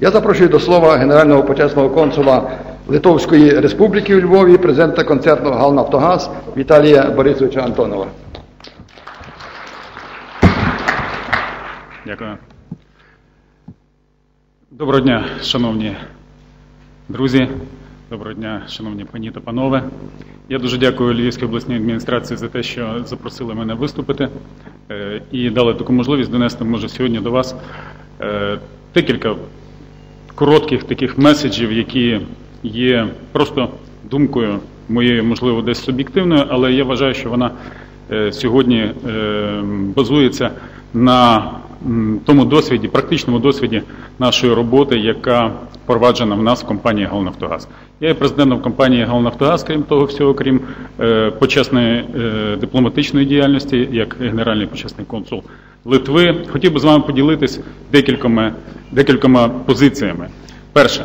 Я запрошую до слова генерального почесного консула Литовської Республіки у Львові, президента концерну «Галнафтогаз» Віталія Борисовича Антонова. Дякую. Доброго дня, шановні друзі. Доброго дня, шановні пані та панове. Я дуже дякую Львівській обласній адміністрації за те, що запросили мене виступити е, і дали таку можливість донести, може, сьогодні до вас е, декілька коротких таких меседжів, які є просто думкою моєю, можливо, десь суб'єктивною, але я вважаю, що вона е, сьогодні е, базується на тому досвіді, практичному досвіді нашої роботи, яка впроваджена в нас в компанії «Галнафтогаз». Я є президентом компанії «Галнафтогаз», крім того всього, крім е, почесної е, дипломатичної діяльності, як генеральний почесний консул Литви. Хотів би з вами поділитись декількома, декількома позиціями. Перше,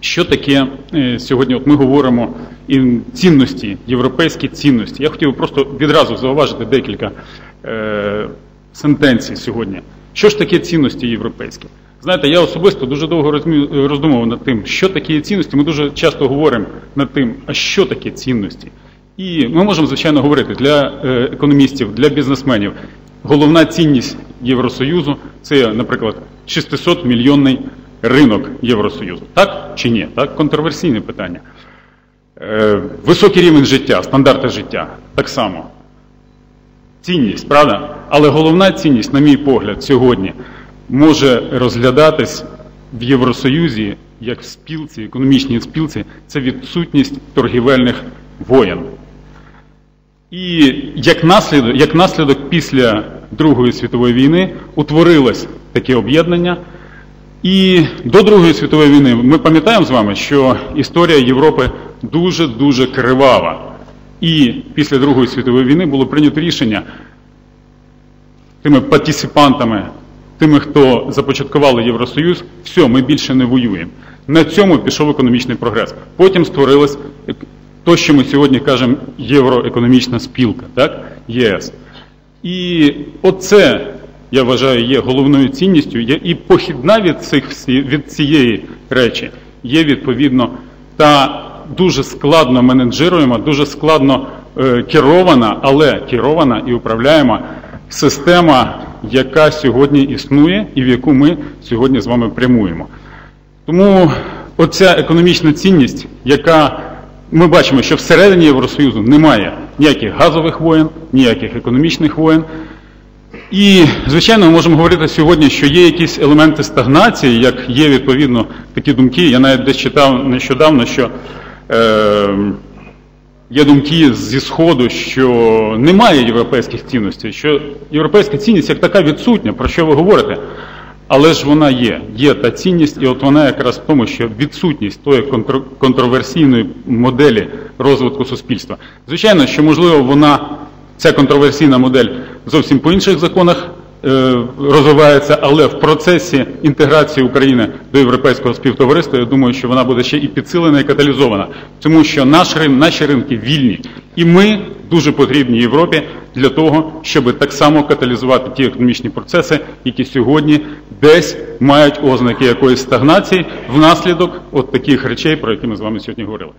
що таке е, сьогодні? От ми говоримо і цінності, європейські цінності. Я хотів просто відразу зауважити декілька е, сентенцій сьогодні. Що ж таке цінності європейські? Знаєте, я особисто дуже довго роздумував над тим, що таке цінності. Ми дуже часто говоримо над тим, а що таке цінності. І ми можемо, звичайно, говорити для е, економістів, для бізнесменів. Головна цінність Євросоюзу це, наприклад, 600 мільйонний ринок Євросоюзу. Так чи ні? Так, контроверсійне питання. Е, Високий рівень життя, стандарти життя так само. Цінність, правда? Але головна цінність, на мій погляд, сьогодні може розглядатись в Євросоюзі як в спілці, економічній спілці, це відсутність торгівельних воєн. І як наслідок, як наслідок після Другої світової війни утворилось таке об'єднання. І до Другої світової війни ми пам'ятаємо з вами, що історія Європи дуже-дуже кривава. І після Другої світової війни було прийнято рішення тими партисипантами, тими, хто започаткували Євросоюз, все, ми більше не воюємо. На цьому пішов економічний прогрес. Потім створилось то, що ми сьогодні кажемо євроекономічна спілка, так? ЄС. І оце, я вважаю, є головною цінністю, є і похідна від, цих, від цієї речі є відповідно та дуже складно менеджеруємо, дуже складно е, керована, але керована і управляєма система, яка сьогодні існує і в яку ми сьогодні з вами прямуємо. Тому оця економічна цінність, яка ми бачимо, що всередині Євросоюзу немає ніяких газових воєн, ніяких економічних воєн. І, звичайно, ми можемо говорити сьогодні, що є якісь елементи стагнації, як є відповідно такі думки. Я навіть десь читав нещодавно, що е, є думки зі Сходу, що немає європейських цінностей, що європейська цінність як така відсутня, про що ви говорите? Але ж вона є, є та цінність, і от вона якраз в тому, що відсутність тої контр- контроверсійної моделі розвитку суспільства. Звичайно, що можливо вона, ця контроверсійна модель зовсім по інших законах розвивається, але в процесі інтеграції України до європейського співтовариства, я думаю, що вона буде ще і підсилена, і каталізована, тому що наш рин, наші ринки вільні, і ми дуже потрібні Європі для того, щоб так само каталізувати ті економічні процеси, які сьогодні десь мають ознаки якоїсь стагнації внаслідок от таких речей, про які ми з вами сьогодні говорили.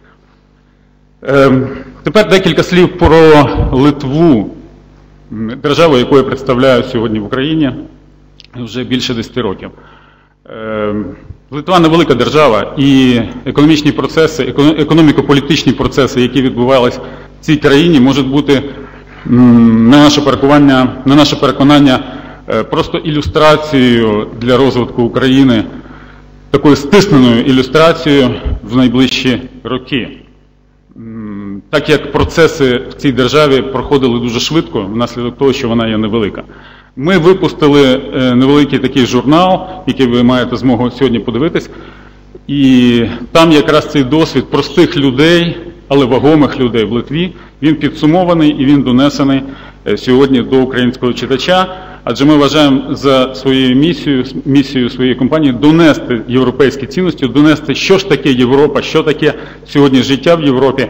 Ем, Тепер декілька слів про Литву, державу, яку я представляю сьогодні в Україні вже більше 10 років. Ем, Литва невелика держава, і економічні процеси, економіко-політичні процеси, які відбувалися в цій країні, можуть бути на наше переконання, на наше переконання е, просто ілюстрацією для розвитку України, такою стисненою ілюстрацією в найближчі роки. Так як процеси в цій державі проходили дуже швидко, внаслідок того, що вона є невелика. Ми випустили е, невеликий такий журнал, який ви маєте змогу сьогодні подивитись, і там якраз цей досвід простих людей, але вагомих людей в Литві, він підсумований і він донесений е, сьогодні до українського читача. Адже ми вважаємо за своєю місією, місією своєї компанії донести європейські цінності, донести, що ж таке Європа, що таке сьогодні життя в Європі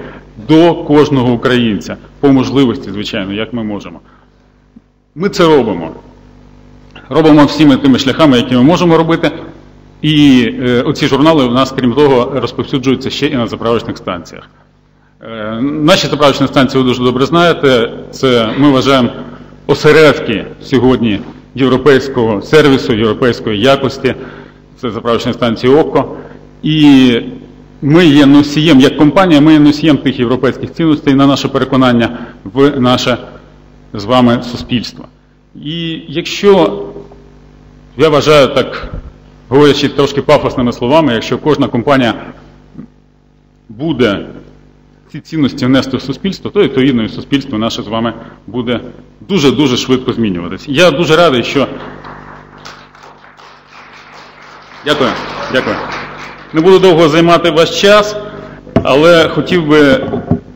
до кожного українця, по можливості, звичайно, як ми можемо. Ми це робимо. Робимо всіми тими шляхами, які ми можемо робити. І е, оці журнали у нас, крім того, розповсюджуються ще і на заправочних станціях. Е, Наші заправочні станції ви дуже добре знаєте. Це ми вважаємо осередки сьогодні європейського сервісу, європейської якості. Це заправочні станції ОККО. І ми є носієм, як компанія, ми є носієм тих європейських цінностей, на наше переконання, в наше з вами суспільство. І якщо я вважаю так, говорячи трошки пафосними словами, якщо кожна компанія буде ці цінності внести в суспільство, то відповідно і суспільство наше з вами буде дуже-дуже швидко змінюватися. Я дуже радий, що. Дякую, дякую. Не буду довго займати ваш час, але хотів би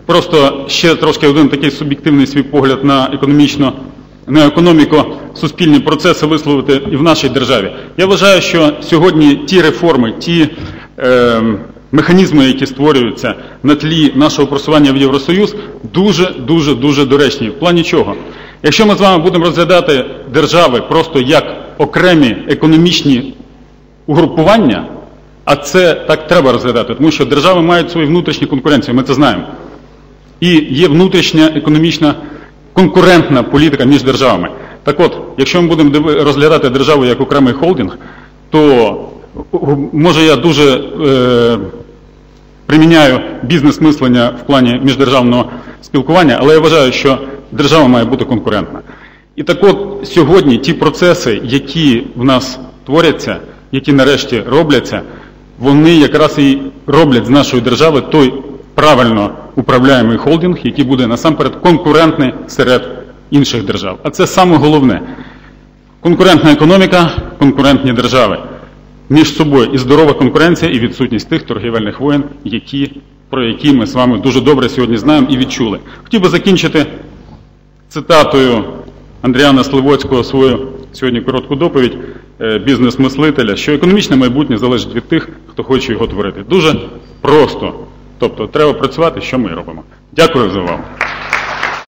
просто ще трошки один такий суб'єктивний свій погляд на економічно, на економіко-суспільні процеси висловити і в нашій державі. Я вважаю, що сьогодні ті реформи, ті е, механізми, які створюються на тлі нашого просування в Євросоюз, дуже дуже дуже доречні. В плані чого? Якщо ми з вами будемо розглядати держави просто як окремі економічні угрупування, а це так треба розглядати, тому що держави мають свої внутрішні конкуренції, ми це знаємо. І є внутрішня економічна конкурентна політика між державами. Так от, якщо ми будемо розглядати державу як окремий холдинг, то може я дуже е, приміняю бізнес-мислення в плані міждержавного спілкування, але я вважаю, що держава має бути конкурентна. І так от сьогодні ті процеси, які в нас творяться, які нарешті робляться, вони якраз і роблять з нашої держави той правильно управляємий холдинг, який буде насамперед конкурентний серед інших держав. А це саме головне. Конкурентна економіка, конкурентні держави. Між собою і здорова конкуренція, і відсутність тих торгівельних воєн, які, про які ми з вами дуже добре сьогодні знаємо і відчули. Хотів би закінчити цитатою Андріана Сливоцького свою сьогодні коротку доповідь е, бізнес-мислителя, що економічне майбутнє залежить від тих, хто хоче його творити. Дуже просто. Тобто треба працювати, що ми робимо. Дякую за увагу.